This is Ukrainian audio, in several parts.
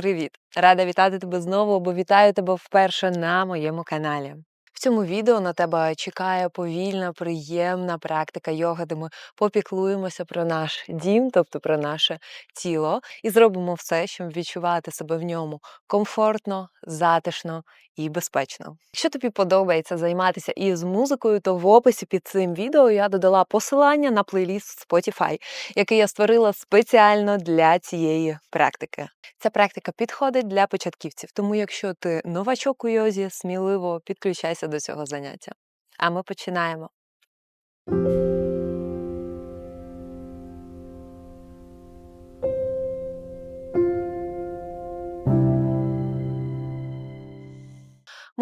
Привіт! Рада вітати тебе знову, бо вітаю тебе вперше на моєму каналі. Цьому відео на тебе чекає повільна, приємна практика йоги, де ми попіклуємося про наш дім, тобто про наше тіло, і зробимо все, щоб відчувати себе в ньому комфортно, затишно і безпечно. Якщо тобі подобається займатися із музикою, то в описі під цим відео я додала посилання на плейліст Spotify, який я створила спеціально для цієї практики. Ця практика підходить для початківців, тому якщо ти новачок у йозі, сміливо підключайся до цього заняття. А ми починаємо.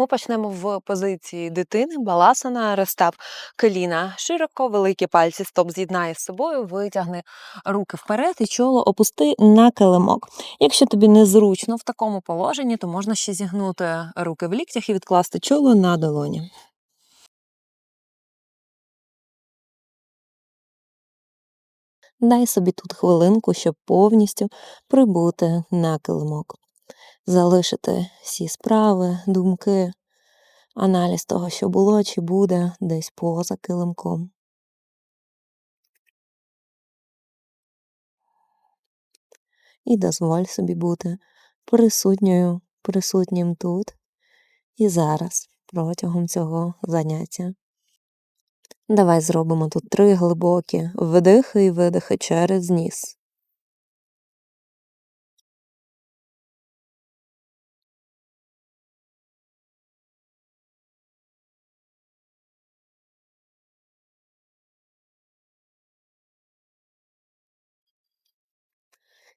Почнемо в позиції дитини, баласана, розстав коліна широко, великі пальці стоп з'єднає з собою, витягни руки вперед і чоло опусти на килимок. Якщо тобі незручно в такому положенні, то можна ще зігнути руки в ліктях і відкласти чоло на долоні. Дай собі тут хвилинку, щоб повністю прибути на килимок. Залишити всі справи, думки, аналіз того, що було чи буде десь поза килимком. І дозволь собі бути присутньою, присутнім тут і зараз протягом цього заняття. Давай зробимо тут три глибокі вдихи і видихи через ніс.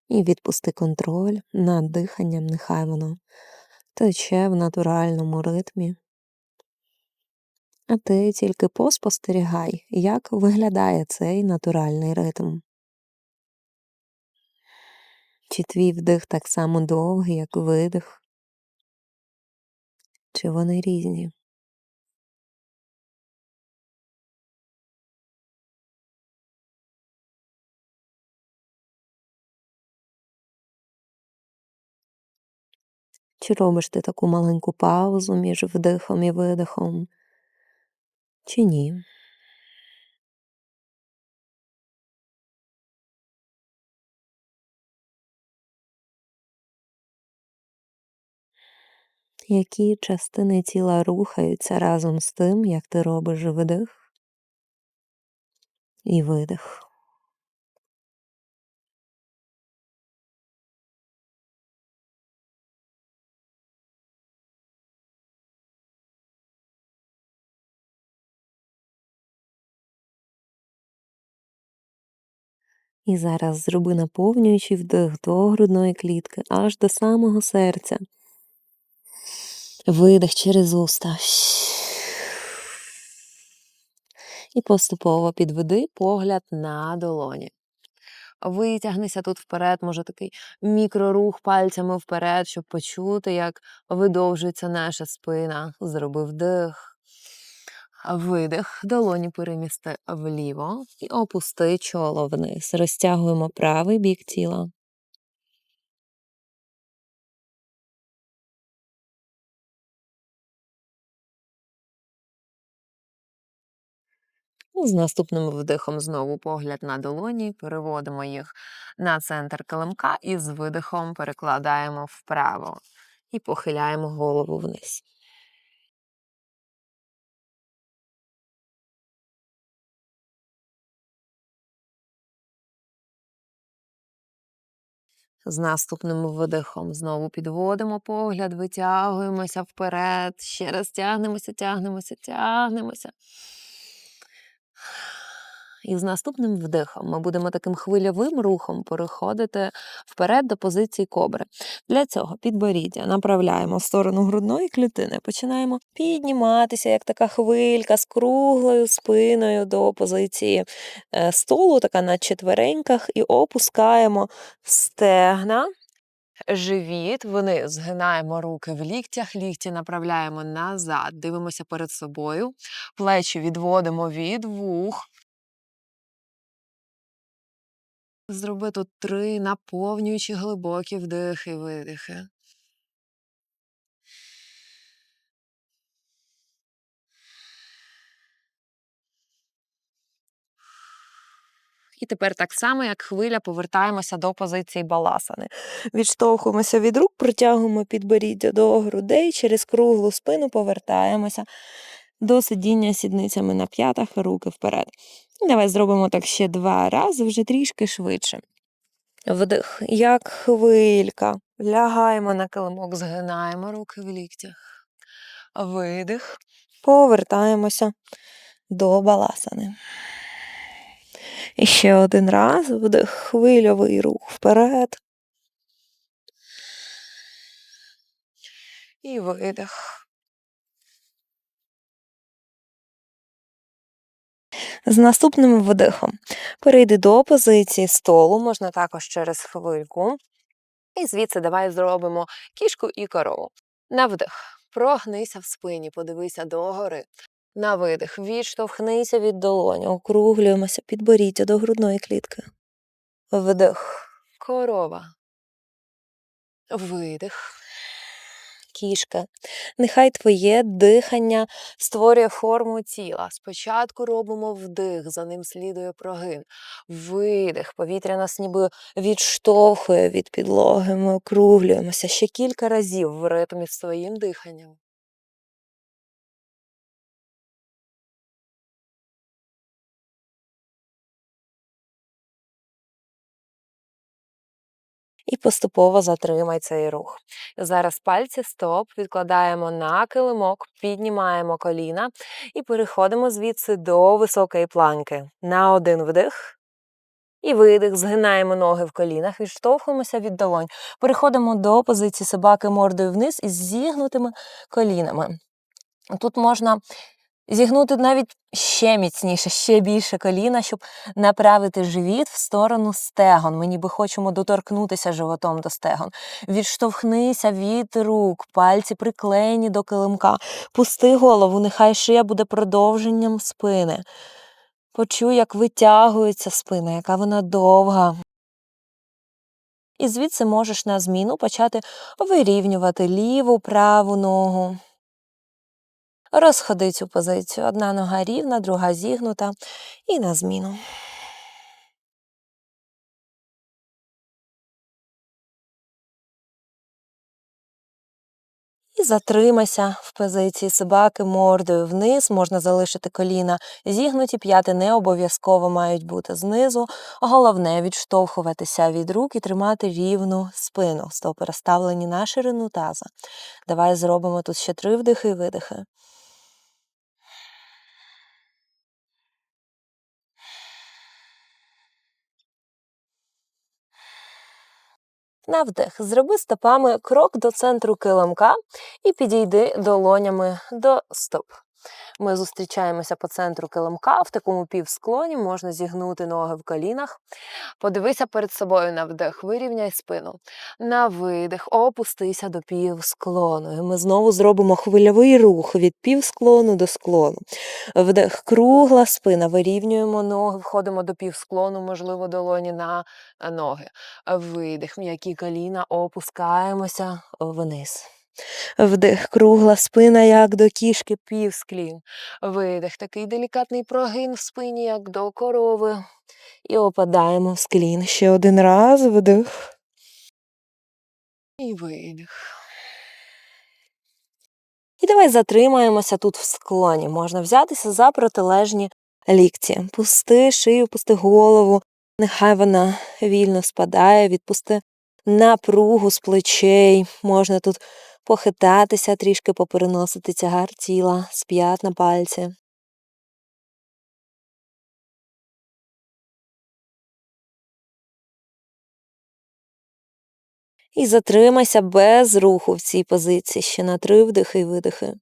І відпусти контроль над диханням, нехай воно тече в натуральному ритмі. А ти тільки поспостерігай, як виглядає цей натуральний ритм. Чи твій вдих так само довгий, як видих? Чи вони різні? Чи робиш ти таку маленьку паузу між вдихом і видихом? Чи ні? Які частини тіла рухаються разом з тим, як ти робиш вдих і видих? І зараз зроби наповнюючий вдих до грудної клітки аж до самого серця. Видих через уста. І поступово підведи погляд на долоні. Витягнися тут вперед, може такий мікрорух пальцями вперед, щоб почути, як видовжується наша спина. Зроби вдих. Видих, долоні перемісти вліво і опусти чоло вниз. Розтягуємо правий бік тіла. З наступним вдихом знову погляд на долоні, переводимо їх на центр килимка і з видихом перекладаємо вправо і похиляємо голову вниз. З наступним видихом знову підводимо погляд, витягуємося вперед, ще раз тягнемося, тягнемося, тягнемося. І з наступним вдихом ми будемо таким хвильовим рухом переходити вперед до позиції кобри. Для цього підборіддя направляємо в сторону грудної клітини, починаємо підніматися, як така хвилька з круглою спиною до позиції е, столу, така на четвереньках, і опускаємо стегна. Живіт, вниз, згинаємо руки в ліктях, лікті направляємо назад, дивимося перед собою, плечі відводимо від вух, Зроби тут три наповнюючі глибокі вдихи і видихи. І тепер так само, як хвиля, повертаємося до позиції баласани. Відштовхуємося від рук, протягуємо підборіддя до грудей, через круглу спину повертаємося до сидіння сідницями на п'ятах, руки вперед. Давай зробимо так ще два рази, вже трішки швидше. Вдих, як хвилька. Лягаємо на килимок, згинаємо руки в ліктях. Видих. Повертаємося до баласани. І ще один раз вдих, хвильовий рух вперед. І видих. З наступним вдихом перейди до позиції столу, можна також через хвильку. І звідси давай зробимо кішку і корову. На вдих. Прогнися в спині, подивися догори. На видих. Відштовхнися від долоні. Округлюємося підборіддя до грудної клітки. Вдих. Корова. Видих. Кішка. Нехай твоє дихання створює форму тіла. Спочатку робимо вдих, за ним слідує прогин. Видих. Повітря нас ніби відштовхує від підлоги. Ми округлюємося ще кілька разів в ритмі своїм диханням. І поступово затримай цей рух. Зараз пальці стоп, відкладаємо на килимок, піднімаємо коліна і переходимо звідси до високої планки. На один вдих. І видих, згинаємо ноги в колінах, відштовхуємося від долонь. Переходимо до позиції собаки мордою вниз із зігнутими колінами. Тут можна зігнути навіть ще міцніше, ще більше коліна, щоб направити живіт в сторону стегон. Ми ніби хочемо доторкнутися животом до стегон. Відштовхнися від рук, пальці приклеєні до килимка. Пусти голову, нехай шия буде продовженням спини. Почуй, як витягується спина, яка вона довга. І звідси можеш на зміну почати вирівнювати ліву праву ногу. Розходи цю позицію. Одна нога рівна, друга зігнута. І на зміну. І затримайся в позиції собаки мордою вниз, можна залишити коліна зігнуті, п'яти не обов'язково мають бути знизу. Головне відштовхуватися від рук і тримати рівну спину. Стопи розставлені на ширину таза. Давай зробимо тут ще три вдихи і видихи. На вдих. Зроби стопами крок до центру килимка і підійди долонями до стоп. Ми зустрічаємося по центру килимка, в такому півсклоні можна зігнути ноги в колінах. Подивися перед собою на вдих, вирівняй спину. На видих, опустися до півсклону. І ми знову зробимо хвильовий рух від півсклону до склону. Вдих, кругла спина, вирівнюємо ноги, входимо до півсклону, можливо, долоні на ноги. Видих, м'які коліна, опускаємося вниз. Вдих, кругла спина, як до кішки півсклін. Видих, такий делікатний прогин в спині, як до корови. І опадаємо в склін. Ще один раз вдих. І видих. І давай затримаємося тут в склоні. Можна взятися за протилежні лікті. Пусти шию, пусти голову. Нехай вона вільно спадає, відпусти напругу з плечей. Можна тут похитатися, трішки попереносити тягар тіла з п'ят на пальці. І затримайся без руху в цій позиції ще на три вдихи і видихи.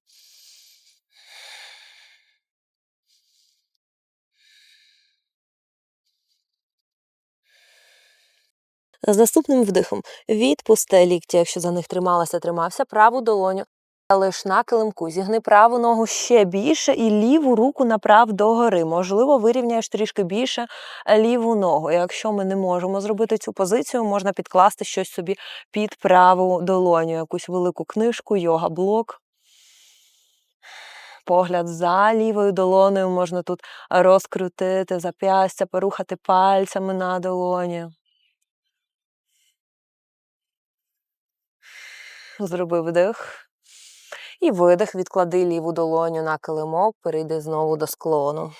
З наступним вдихом відпусти лікті, якщо за них трималася, тримався праву долоню Лиш на килимку. Зігни праву ногу ще більше і ліву руку направ догори. Можливо, вирівняєш трішки більше ліву ногу. Якщо ми не можемо зробити цю позицію, можна підкласти щось собі під праву долоню, якусь велику книжку, йога-блок. Погляд за лівою долоною можна тут розкрутити зап'ястя, порухати пальцями на долоні. Зроби вдих. І видих, відклади ліву долоню на килимок, перейди знову до склону.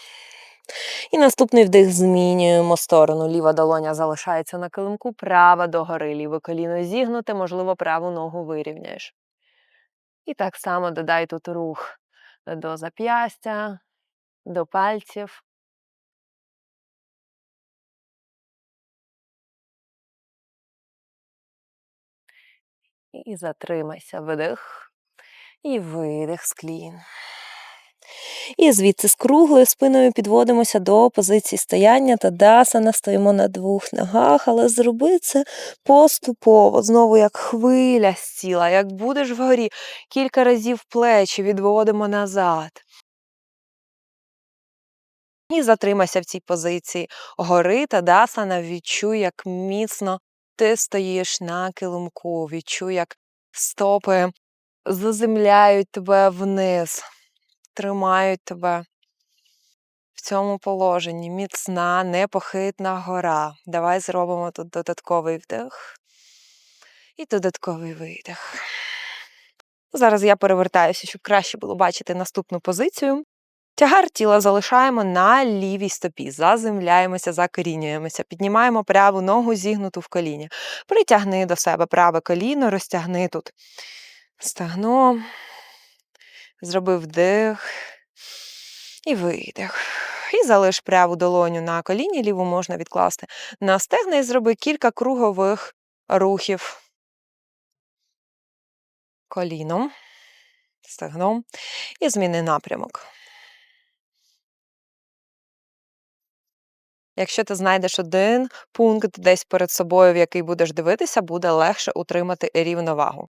І наступний вдих змінюємо сторону. Ліва долоня залишається на килимку, права догори. Ліве коліно зігнуте, можливо, праву ногу вирівняєш. І так само додай тут рух до зап'ястя, до пальців. І затримайся, вдих і видих з клін. І звідси з круглою спиною підводимося до позиції стояння та дасана, стоїмо на двох ногах, але зроби це поступово, знову як хвиля з тіла, як будеш вгорі, кілька разів плечі відводимо назад. І затримайся в цій позиції. Гори та дасана, відчуй, як міцно ти стоїш на килимку, відчуй, як стопи заземляють тебе вниз, тримають тебе в цьому положенні. Міцна, непохитна гора. Давай зробимо тут додатковий вдих і додатковий видих. Зараз я перевертаюся, щоб краще було бачити наступну позицію. Тягар тіла залишаємо на лівій стопі, заземляємося, закорінюємося, піднімаємо праву ногу зігнуту в коліні. Притягни до себе праве коліно, розтягни тут стегно, зроби вдих і видих. І залиш праву долоню на коліні, ліву можна відкласти на стегна і зроби кілька кругових рухів коліном, стегном і зміни напрямок. Якщо ти знайдеш один пункт десь перед собою, в який будеш дивитися, буде легше утримати рівновагу.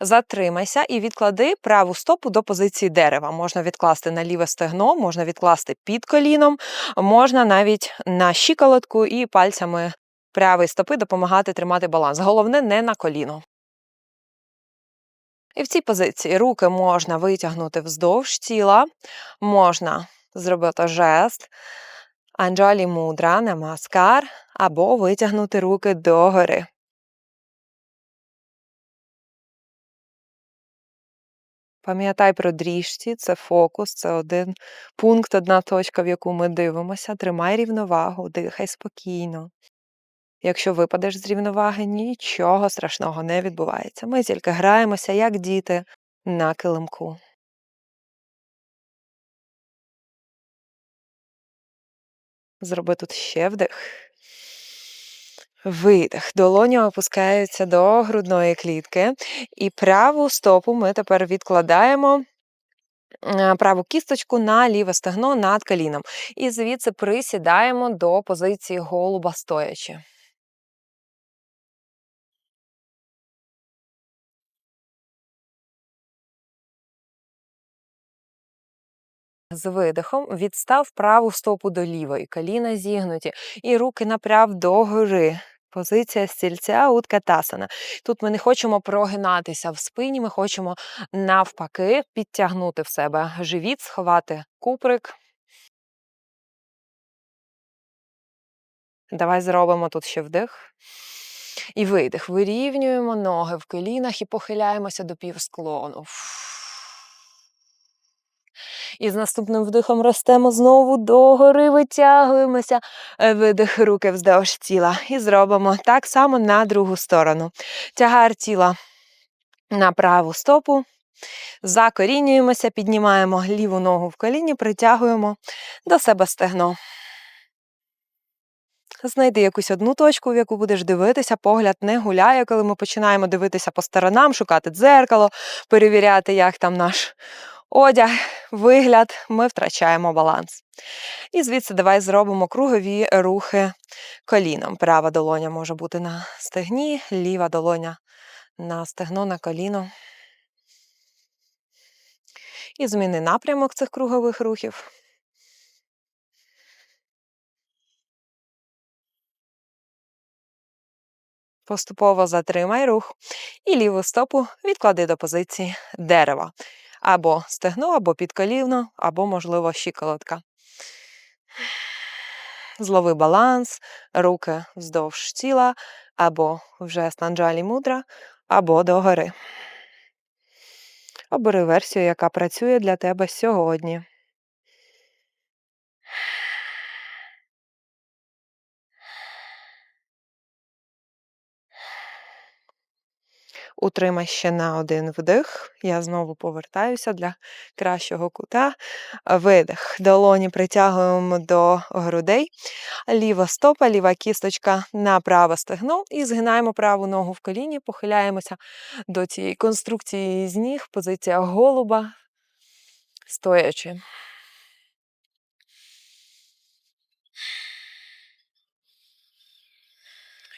Затримайся і відклади праву стопу до позиції дерева. Можна відкласти на ліве стегно, можна відкласти під коліном, можна навіть на щиколотку і пальцями правої стопи допомагати тримати баланс. Головне, не на коліно. І в цій позиції руки можна витягнути вздовж тіла, можна зробити жест, анджалі мудра, намаскар, або витягнути руки догори. Пам'ятай про дріжці, це фокус, це один пункт, одна точка, в яку ми дивимося. Тримай рівновагу, дихай спокійно. Якщо випадеш з рівноваги, нічого страшного не відбувається. Ми тільки граємося, як діти, на килимку. Зроби тут ще вдих. Видих. Долоні опускаються до грудної клітки. І праву стопу ми тепер відкладаємо. Праву кісточку на ліве стегно над коліном. І звідси присідаємо до позиції голуба стоячи. З видихом відстав праву стопу до лівої, коліна зігнуті, і руки направ догори. Позиція стільця уткатасана. Тут ми не хочемо прогинатися в спині, ми хочемо навпаки підтягнути в себе живіт, сховати куприк. Давай зробимо тут ще вдих. І видих. Вирівнюємо ноги в колінах і похиляємося до півсклону. І з наступним вдихом ростемо знову догори, витягуємося, видих руки вздовж тіла. І зробимо так само на другу сторону. Тягар тіла на праву стопу. Закорінюємося, піднімаємо ліву ногу в коліні, притягуємо до себе стегно. Знайди якусь одну точку, в яку будеш дивитися, погляд не гуляє, коли ми починаємо дивитися по сторонам, шукати дзеркало, перевіряти, як там наш одяг, вигляд, ми втрачаємо баланс. І звідси давай зробимо кругові рухи коліном. Права долоня може бути на стегні, ліва долоня на стегно, на коліно. І зміни напрямок цих кругових рухів. Поступово затримай рух і ліву стопу відклади до позиції дерева. Або стегно, або підколівно, або, можливо, щиколотка. Злови баланс, руки вздовж тіла, або вже станджалі мудра, або догори. Обери версію, яка працює для тебе сьогодні. Утримай ще на один вдих. Я знову повертаюся для кращого кута. Видих. Долоні притягуємо до грудей. Ліва стопа, ліва кісточка на праве стегно. І згинаємо праву ногу в коліні, похиляємося до цієї конструкції з ніг. Позиція голуба, стоячи.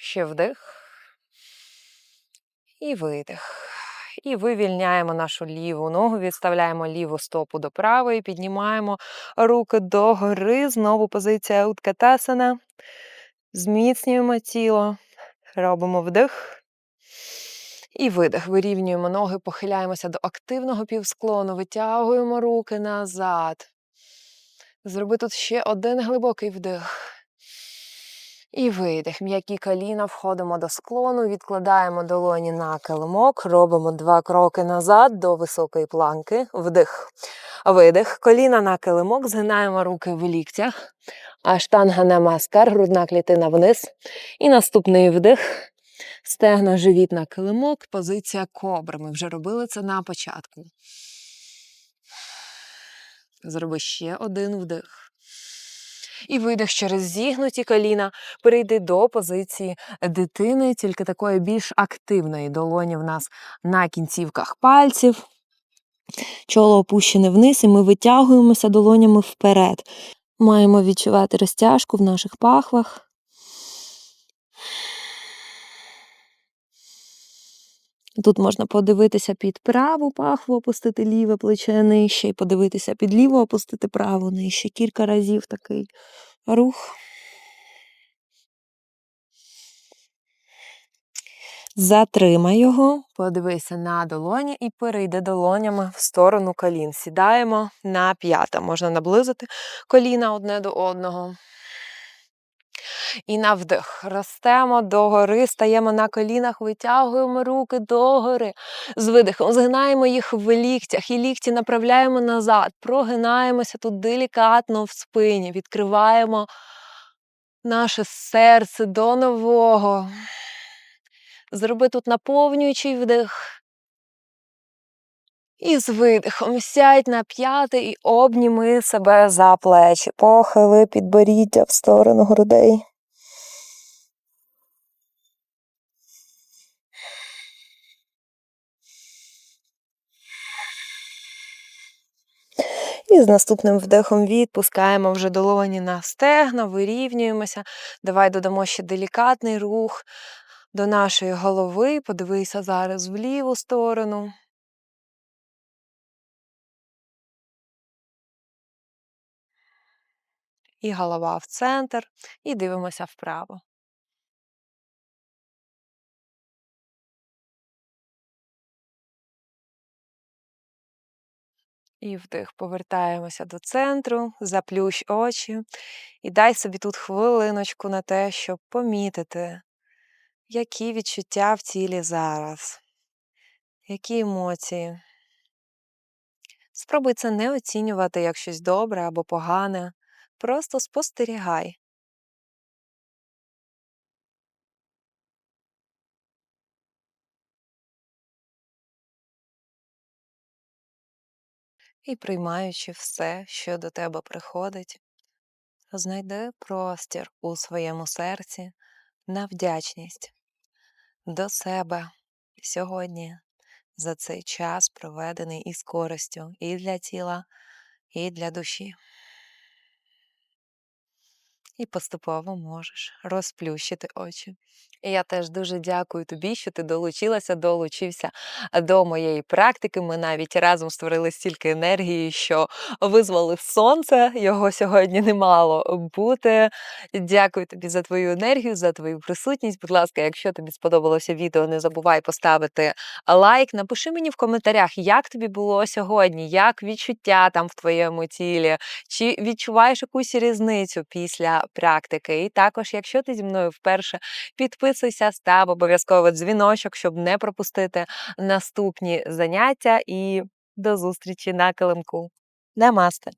Ще вдих. І видих. І вивільняємо нашу ліву ногу, відставляємо ліву стопу до правої, піднімаємо руки догори. Знову позиція уткатасана. Зміцнюємо тіло, робимо вдих. І видих. Вирівнюємо ноги, похиляємося до активного півсклону, витягуємо руки назад. Зроби тут ще один глибокий вдих. І видих. М'які коліна, входимо до склону, відкладаємо долоні на килимок, робимо два кроки назад до високої планки. Вдих. Видих. Коліна на килимок, згинаємо руки в ліктях. Аштанга намаскар, грудна клітина вниз. І наступний вдих. Стегна живіт на килимок, позиція кобри. Ми вже робили це на початку. Зроби ще один вдих. І видих через зігнуті коліна, перейди до позиції дитини, тільки такої більш активної долоні в нас на кінцівках пальців. Чоло опущене вниз, і ми витягуємося долонями вперед. Маємо відчувати розтяжку в наших пахвах. Тут можна подивитися під праву пахву, опустити ліве плече нижче, і подивитися під ліву, опустити праву нижче. Кілька разів такий рух. Затримай його, подивися на долоні і перейди долонями в сторону колін. Сідаємо на п'ята. Можна наблизити коліна одне до одного. І на вдих. Ростемо догори, стаємо на колінах, витягуємо руки догори. З видихом згинаємо їх в ліктях і лікті направляємо назад. Прогинаємося тут делікатно в спині, відкриваємо наше серце до нового. Зроби тут наповнюючий вдих. І з видихом сядь на п'яти і обніми себе за плечі. Похили підборіддя в сторону грудей. І з наступним вдихом відпускаємо вже долоні на стегна, вирівнюємося. Давай додамо ще делікатний рух до нашої голови. Подивися зараз в ліву сторону. І голова в центр, і дивимося вправо. І вдих, повертаємося до центру, заплющ очі і дай собі тут хвилиночку на те, щоб помітити, які відчуття в тілі зараз, які емоції. Спробуй це не оцінювати як щось добре або погане, просто спостерігай. І приймаючи все, що до тебе приходить, знайди простір у своєму серці на вдячність до себе сьогодні за цей час, проведений із користю і для тіла, і для душі. І поступово можеш розплющити очі. Я теж дуже дякую тобі, що ти долучилася, долучився до моєї практики. Ми навіть разом створили стільки енергії, що визволив сонце. Його сьогодні не мало бути. Дякую тобі за твою енергію, за твою присутність. Будь ласка, якщо тобі сподобалося відео, не забувай поставити лайк. Напиши мені в коментарях, як тобі було сьогодні, як відчуття там в твоєму тілі, чи відчуваєш якусь різницю після практики. І також, якщо ти зі мною вперше підписуйся, став обов'язково дзвіночок, щоб не пропустити наступні заняття. І до зустрічі на килимку. Намасте!